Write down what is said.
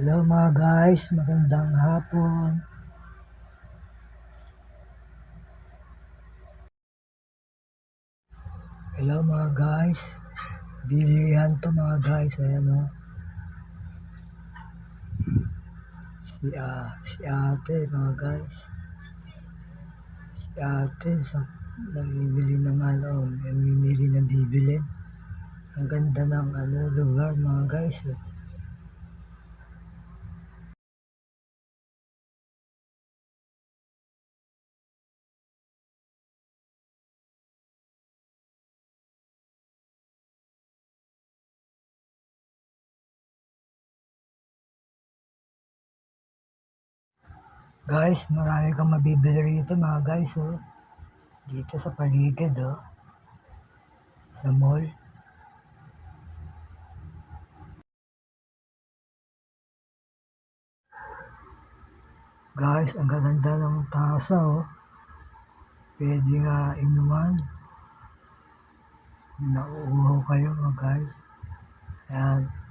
Hello mga guys, magandang hapon. Hello mga guys. Bilihan to mga guys, ayan o. Si, ah, si ate mga guys. Si ate sa namimili ng ano, namimili ng bibilin. Ang ganda ng ano, lugar mga guys. oh. Guys, marami kang mabibili rito mga guys. Oh. Dito sa paligid. Oh. Sa mall. Guys, ang gaganda ng tasa. Oh. Pwede nga inuman. Nauuhaw kayo mga guys. Ayan.